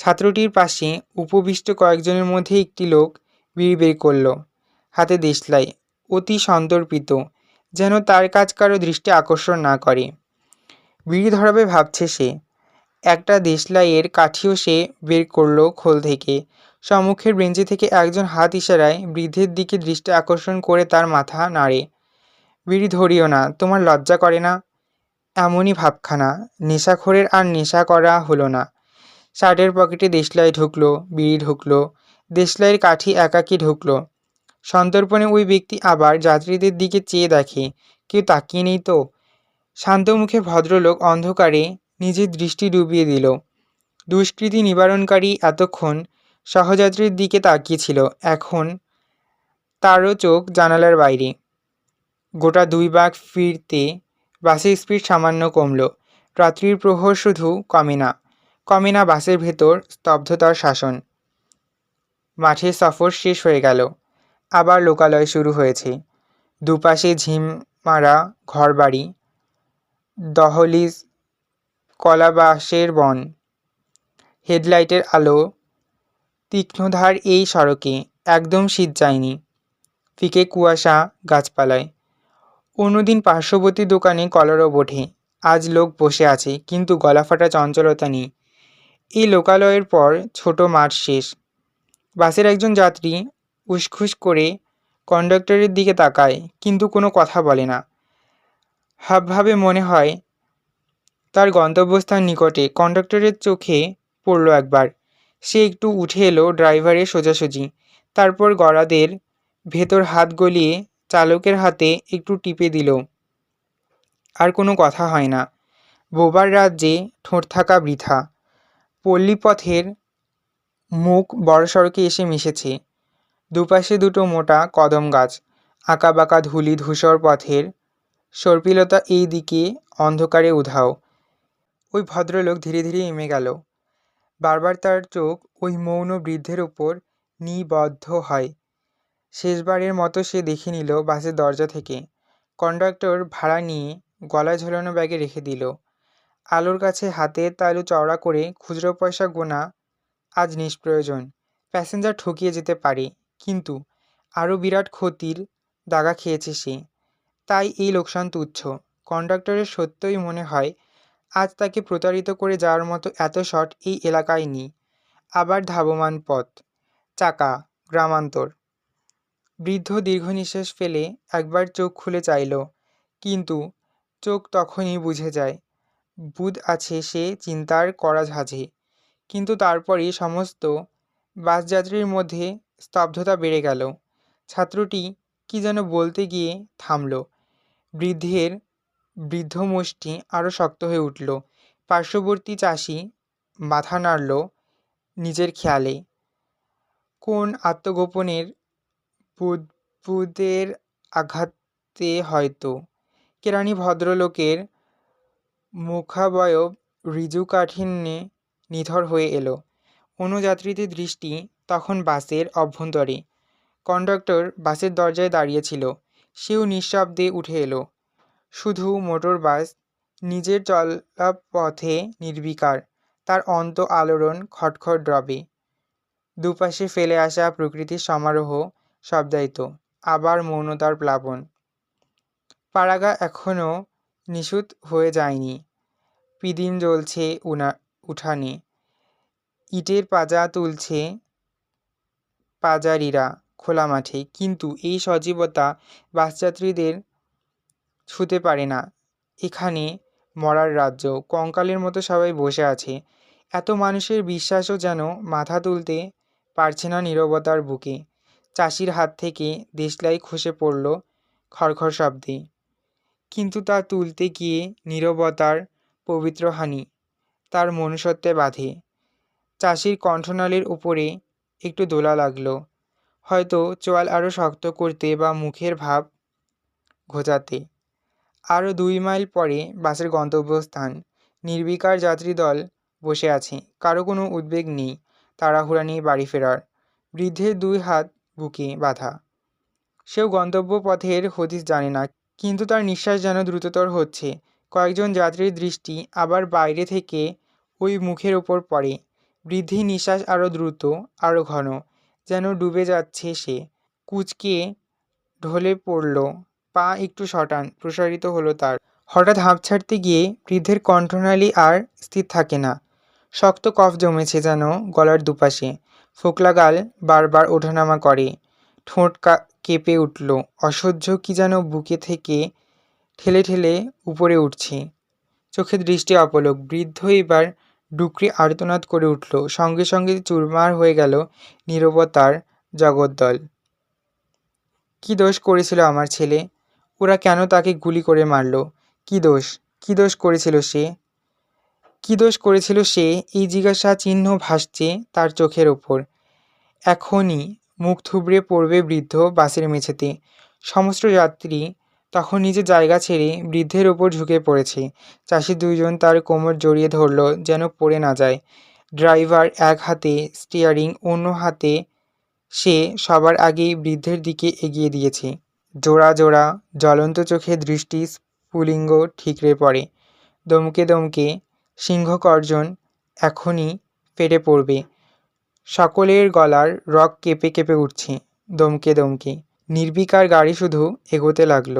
ছাত্রটির পাশে উপবিষ্ট কয়েকজনের মধ্যে একটি লোক বিড়ি বের করল। হাতে দেশলাই, অতি সন্তর্পিত, যেন তার কাজ কারও দৃষ্টি আকর্ষণ না করে। বিড়ি ধরাবে ভাবছে সে। একটা দেশলাইয়ের কাঠিও সে বের করল খোল থেকে। সম্মুখের বেঞ্চি থেকে একজন হাত ইশারায় বৃদ্ধের দিকে দৃষ্টি আকর্ষণ করে তার মাথা নাড়ে। বিড়ি ধরিও না, তোমার লজ্জা করে না। এমনই ভাবখানা, নেশাখোরের আর নেশা করা হলো না। শার্টের পকেটে দেশলাই ঢুকলো, বিড়ি ঢুকলো, দেশলাইয়ের কাঠি একাকি ঢুকলো। সন্তর্পণে ওই ব্যক্তি আবার যাত্রীদের দিকে চেয়ে দেখে, কেউ তাকিয়ে নেই তো? শান্ত মুখে ভদ্রলোক অন্ধকারে নিজের দৃষ্টি ডুবিয়ে দিল। দুষ্কৃতি নিবারণকারী এতক্ষণ সহযাত্রীর দিকে তাকিয়েছিল। এখন তারও চোখ জানালার বাইরে। গোটা দুই বাঘ ফিরতে বাসের স্পিড সামান্য কমল। রাত্রির প্রহর শুধু কমে না। কমে না বাসের ভেতর স্তব্ধতার শাসন। মাঠে সফর শেষ হয়ে গেল। আবার লোকালয় শুরু হয়েছে। দুপাশে ঝিম মারা ঘরবাড়ি, দহলিজ কলাবাসের বন। হেডলাইটের আলো, তীক্ষ্ণধার এই সড়কে একদম শীত যায়নি। ফিকে কুয়াশা গাছপালায়। অন্যদিন পার্শ্ববর্তী দোকানে কলরব ওঠে। আজ লোক বসে আছে, কিন্তু গলাফাটা চঞ্চলতা নেই। এই লোকালয়ের পর ছোট মাঠ শেষ। বাসের একজন যাত্রী উসখুস করে কন্ডাক্টরের দিকে তাকায়, কিন্তু কোনো কথা বলে না। হাবভাবে মনে হয় তার গন্তব্যস্থান নিকটে কন্ডাক্টরের চোখে পড়ল একবার। সে একটু উঠে এলো ড্রাইভারের সোজাসুজি। তারপর গড়াদের ভেতর হাত গলিয়ে চালকের হাতে একটু টিপে দিল। আর কোনো কথা হয় না। বোবার রাজ্যে ঠোঁট থাকা বৃথা। পল্লীপথের মুখ বড় সড়কে এসে মিশেছে। দুপাশে দুটো মোটা কদম গাছ, আঁকাবাঁকা ধুলি ধূসর পথের সর্পিলতা এই দিকে অন্ধকারে উধাও। ওই ভদ্রলোক ধীরে ধীরে এমে গেল। বারবার তার চোখ ওই মৌন বৃদ্ধের ওপর নিবদ্ধ হয়। শেষবারের মতো সে দেখে নিল বাসের দরজা থেকে। কন্ডাক্টর ভাড়া নিয়ে গলায় ঝোলানো ব্যাগে রেখে দিল। আলোর কাছে হাতের তালু চওড়া করে খুচরো পয়সা গোনা আজ নিষ্প্রয়োজন। প্যাসেঞ্জার ঠকিয়ে যেতে পারে, কিন্তু আরও বিরাট ক্ষতির দাগা খেয়েছে সে। তাই এই লোকসান তুচ্ছ। কন্ডাক্টরের সত্যই মনে হয়, আজ তাকে প্রতারিত করে যাওয়ার মতো এত শট এই এলাকায় নেই। আবার ধাবমান পথ। চাকা, গ্রামান্তর। বৃদ্ধ দীর্ঘ নিঃশ্বাস ফেলে একবার চোখ খুলে চাইল, কিন্তু চোখ তখনই বুঝে যায় বুধ আছে সে চিন্তার করা ঝাঁঝে। কিন্তু তারপরই সমস্ত বাসযাত্রীর মধ্যে স্তব্ধতা বেড়ে গেল। ছাত্রটি কি যেন বলতে গিয়ে থামল। বৃদ্ধের বৃদ্ধ মুষ্টি আরও শক্ত হয়ে উঠল। পার্শ্ববর্তী চাষি মাথা নাড়ল নিজের খেয়ালে। কোন আত্মগোপনের বুদ্বুদের আঘাতে হয়তো। কেরানি ভদ্রলোকের মুখাবয়ব ঋজু কাঠিন্যে নিথর হয়ে এলো। অন্য যাত্রীদের দৃষ্টি তখন বাসের অভ্যন্তরে। কন্ডাক্টর বাসের দরজায় দাঁড়িয়েছিল সেও নিঃশব্দে উঠে এলো। শুধু মোটর বাস, নিজের চলাপথে নির্বিকার। তার অন্ত আলোড়ন খটখট ড্রবে দুপাশে ফেলে আসা প্রকৃতির সমারোহ শব্দায়িত। আবার মৌনতার প্লাবন। পাড়াগা এখনও নিশুত হয়ে যায়নি। পিদিম জ্বলছে উনা, উঠানে। ইটের পাজা তুলছে পাজারিরা খোলা মাঠে, কিন্তু এই সজীবতা বাসযাত্রীদের ছুতে পারে না। এখানে মরার রাজ্য, কঙ্কালের মতো সবাই বসে আছে। এত মানুষের বিশ্বাসও যেন মাথা তুলতে পারছে না নীরবতার বুকে। চাষির হাত থেকে দেশলাই খসে পড়ল খড়খড় শব্দে। কিন্তু তা তুলতে গিয়ে নীরবতার পবিত্র হানি, তার মনুষ্যত্বে বাঁধে। চাষির কণ্ঠনালীর উপরে একটু দোলা লাগল। হয়তো চোয়াল আরও শক্ত করতে বা মুখের ভাব ঘোচাতে। আরও দুই মাইল পরে বাসের গন্তব্যস্থান, নির্বিকার যাত্রী দল বসে আছে। কারও কোনো উদ্বেগ নেই, তাড়াহুড়া নেই বাড়ি ফেরার। বৃদ্ধের দুই হাত বুকে বাঁধা। সেও গন্তব্য পথের হদিস জানে না কিন্তু তার নিঃশ্বাস যেন দ্রুততর হচ্ছে। কয়েকজন যাত্রীর দৃষ্টি আবার বাইরে থেকে ওই মুখের ওপর পড়ে। বৃদ্ধি নিঃশ্বাস আরও দ্রুত, আরও ঘন, যেন ডুবে যাচ্ছে সে। কুচকে ঢলে পড়ল, পা একটু শটান, প্রসারিত হলো তার। হঠাৎ হাঁপ ছাড়তে গিয়ে বৃদ্ধের কণ্ঠনালী আর স্থির থাকে না। শক্ত কফ জমেছে যেন গলার দুপাশে। ফোকলা গাল বারবার ওঠানামা করে। ঠোঁট কেঁপে উঠল। অসহ্য কি যেন বুকে থেকে ঠেলে ঠেলে উপরে উঠছে। চোখে দৃষ্টি অপলক বৃদ্ধ এবার ডুকরি আর্তনাদ করে উঠল। সঙ্গে সঙ্গে চুরমার হয়ে গেল নীরবতার জগদ্দল। কি দোষ করেছিল আমার ছেলে? ওরা কেন তাকে গুলি করে মারল? কি দোষ? কি দোষ করেছিল সে? কি দোষ করেছিল সে? এই জিজ্ঞাসা চিহ্ন ভাসছে তার চোখের ওপর। এখনই মুখ থুবড়ে পড়বে বৃদ্ধ বাসের মেঝেতে। সমস্ত যাত্রী তখন নিজের জায়গা ছেড়ে বৃদ্ধের ওপর ঝুঁকে পড়েছে। চাষি দুইজন তার কোমর জড়িয়ে ধরল যেন পড়ে না যায়। ড্রাইভার এক হাতে স্টিয়ারিং, অন্য হাতে সে সবার আগেই বৃদ্ধের দিকে এগিয়ে দিয়েছে। জোড়া জোড়া জ্বলন্ত চোখে দৃষ্টি স্ফুলিঙ্গ ঠিকরে পড়ে। দমকে দমকে সিংহকর্জন এখনই ফেটে পড়বে। সকলের গলার রক কেঁপে কেঁপে উঠছে। দমকে দমকে। নির্বিকার গাড়ি শুধু এগোতে লাগল।